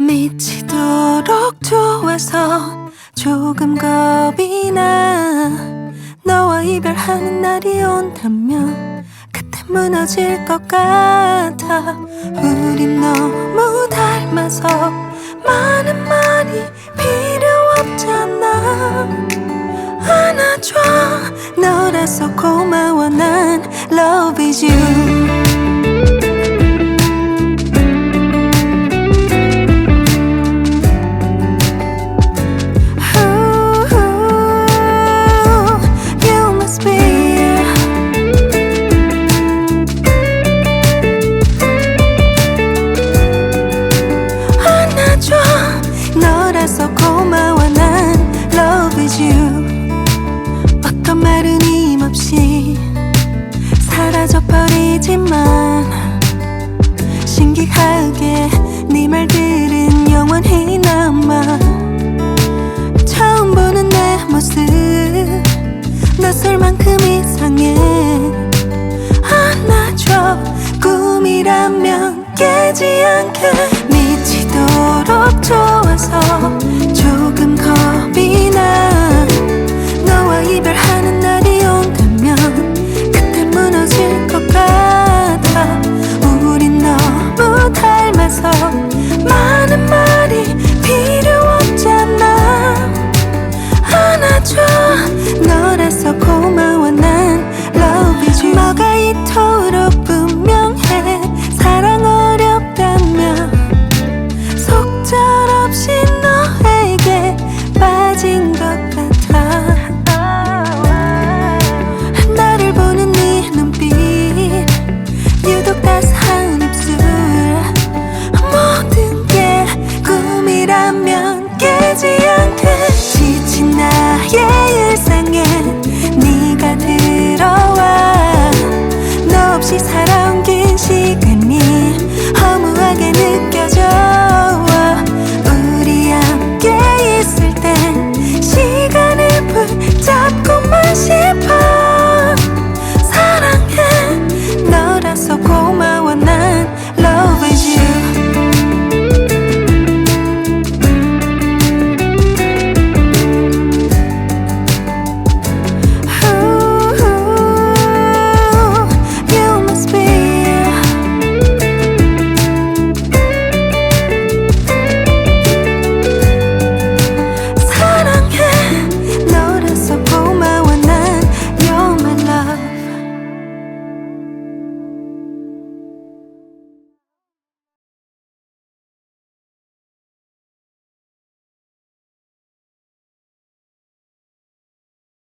미치도록 좋아서 조금 겁이 나 너와 이별하는 날이 온다면 그때 무너질 것 같아. 우린 너무 닮아서 많은 말이 필요 없잖아. 안아줘. 너라서 고마워. 난 love is you 너 Now.